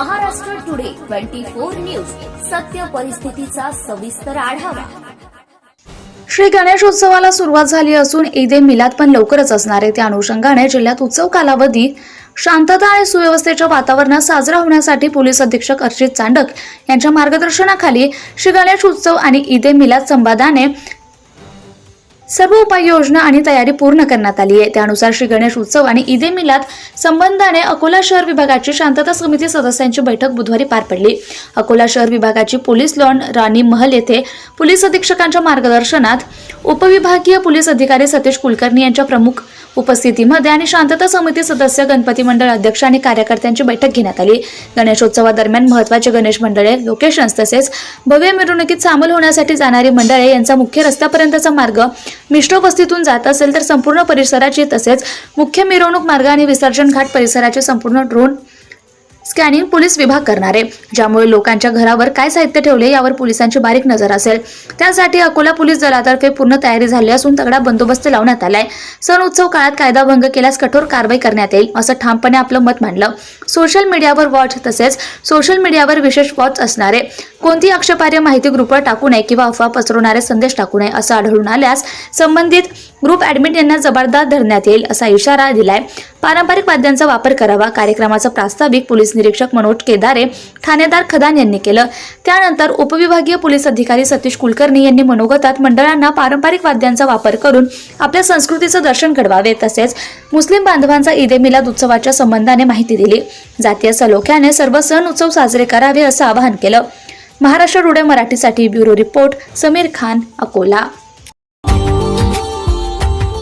Maharashtra today twenty four news. सत्य परिस्थितीचा सविस्तर आढावा. श्री गणेश उत्सवाला सुरुवात झाली असून ईद ए मिलाद पण लवकरच असणार आहे. त्या अनुषंगाने जिल्ह्यात उत्सव कालावधी शांतता आणि सुव्यवस्थेच्या वातावरणात साजरा होण्यासाठी पोलीस अधीक्षक अर्चित चांडक यांच्या मार्गदर्शनाखाली श्री गणेश उत्सव आणि ईद ए मिलाद संवादाने सर्व उपाययोजना आणि तयारी पूर्ण करण्यात आली आहे. त्यानुसार श्री गणेश उत्सव आणि ईदे मिलात मिलाद संबंधाने अकोला शहर विभागाची शांतता समिती सदस्यांची बैठक बुधवारी पार पडली. अकोला शहर विभागाची पोलीस लॉन राणी महल येथे पोलीस अधीक्षकांच्या मार्गदर्शनात उपविभागीय पोलीस अधिकारी सतीश कुलकर्णी यांच्या प्रमुख उपस्थितीमध्ये आणि शांतता समिती सदस्य गणपती मंडळ अध्यक्ष आणि कार्यकर्त्यांची बैठक घेण्यात आली. गणेशोत्सवादरम्यान महत्त्वाचे गणेश मंडळे लोकेशन्स तसेच भव्य मिरवणुकीत सामील होण्यासाठी जाणारी मंडळे यांचा मुख्य रस्त्यापर्यंतचा मार्ग मिश्र वस्तीतून जात असेल तर संपूर्ण परिसराची तसेच मुख्य मिरवणूक मार्ग आणि विसर्जन घाट परिसराचे संपूर्ण ड्रोन स्कॅनिंग पोलीस विभाग करणार आहे. ज्यामुळे लोकांच्या घरावर काय साहित्य ठेवले यावर पोलिसांची बारीक नजर असेल. त्यासाठी अकोला पोलीस दलातर्फे पूर्ण तयारी झाली असून तगडा बंदोबस्त लावण्यात आलाय. सण उत्सव काळात कायदा भंग केल्यास कठोर कारवाई करण्यात येईल असं ठामपणे आपलं मत मांडलं. सोशल मीडियावर वॉच तसेच सोशल मीडियावर विशेष वॉच असणारे कोणती आक्षेपार्ह माहिती ग्रुपवर टाकू नये किंवा अफवा पसरवणारे संदेश टाकू नये असं आढळून आल्यास संबंधित ग्रुप ऍडमिट यांना जबाबदार धरण्यात येईल असा इशारा दिलाय. पारंपरिक वाद्यांचा वापर करावा कार्यक्रमाचं प्रास्ताविक पोलीस निरीक्षक मनोज केदारे ठाणेदार खदान यांनी केलं. त्यानंतर उपविभागीय पोलीस अधिकारी सतीश कुलकर्णी यांनी मनोगतात मंडळांना पारंपरिक वाद्यांचा वापर करून आपल्या संस्कृतीचं दर्शन घडवावे तसेच मुस्लिम बांधवांचा ईद ए मिलाद उत्सवाच्या संबंधाने माहिती दिली. जातीय सलोख्याने सर्व सण उत्सव साजरे करावे असं आवाहन केलं. महाराष्ट्र रुडे मराठीसाठी bureau report Samir Khan Akola.